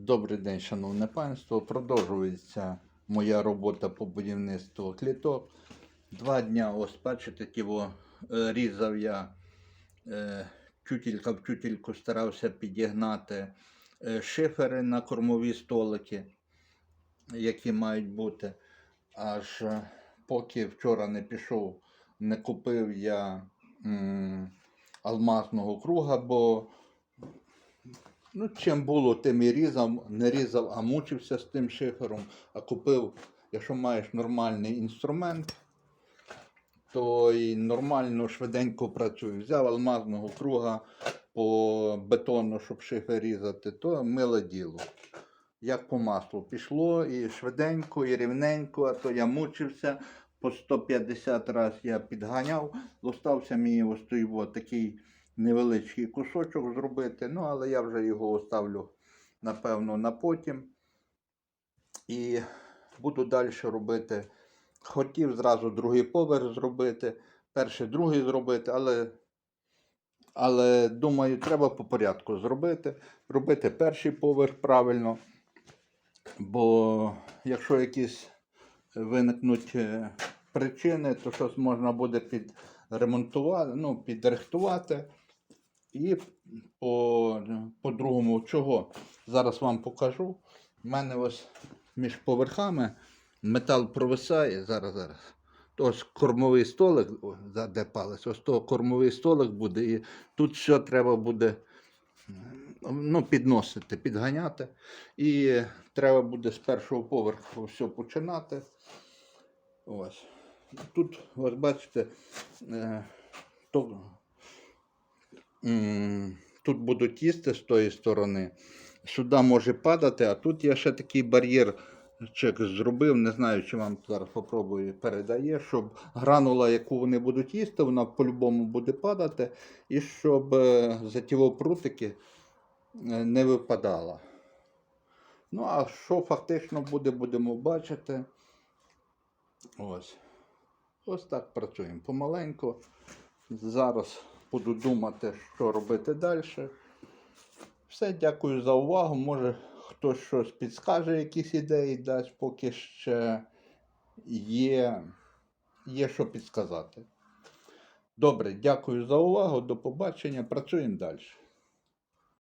Добрий день, шановне панство. Продовжується моя робота по будівництву кліток. Два дня, ось бачите, тіво, е, різав я е, тютілька в тютільку старався підігнати е, шифери на кормові столики, які мають бути. Аж е, поки вчора не пішов, не купив я м, алмазного круга, бо Ну, чим було, тим і різав, не різав, а мучився з тим шифером, а купив, якщо маєш нормальний інструмент, то і нормально швиденько працює. Взяв алмазного круга по бетону, щоб шифер різати, то миле діло. Як по маслу пішло і швиденько, і рівненько, а то я мучився. По 150 разів я підганяв, зостався мені ось той такий невеличкий кусочок зробити, ну, але я вже його оставлю, напевно, на потім. І буду далі робити. Хотів зразу другий поверх зробити, перший, другий зробити, але, але думаю, треба по порядку зробити. Робити перший поверх правильно. Бо якщо якісь виникнуть е, причини, то щось можна буде підремонтувати, ну, підрихтувати. І по, по-другому, чого? Зараз вам покажу. У мене ось між поверхами метал провисає. Зараз, зараз. Ось кормовий столик, де палець, ось то кормовий столик буде. І тут все треба буде ну, підносити, підганяти. І треба буде з першого поверху все починати. Ось. Тут, ось бачите, е, то, тут будуть їсти з тої сторони. Сюди може падати, а тут я ще такий бар'єр чек зробив. Не знаю, чи вам зараз попробую передає, щоб гранула, яку вони будуть їсти, вона по-любому буде падати, і щоб е, затіво прутики е, не випадала. Ну, а що фактично буде, будемо бачити. Ось. Ось так працюємо помаленьку. Зараз буду думати, що робити далі. Все, дякую за увагу. Може хтось щось підскаже, якісь ідеї дасть, поки ще є, є що підсказати. Добре, дякую за увагу. До побачення. Працюємо далі.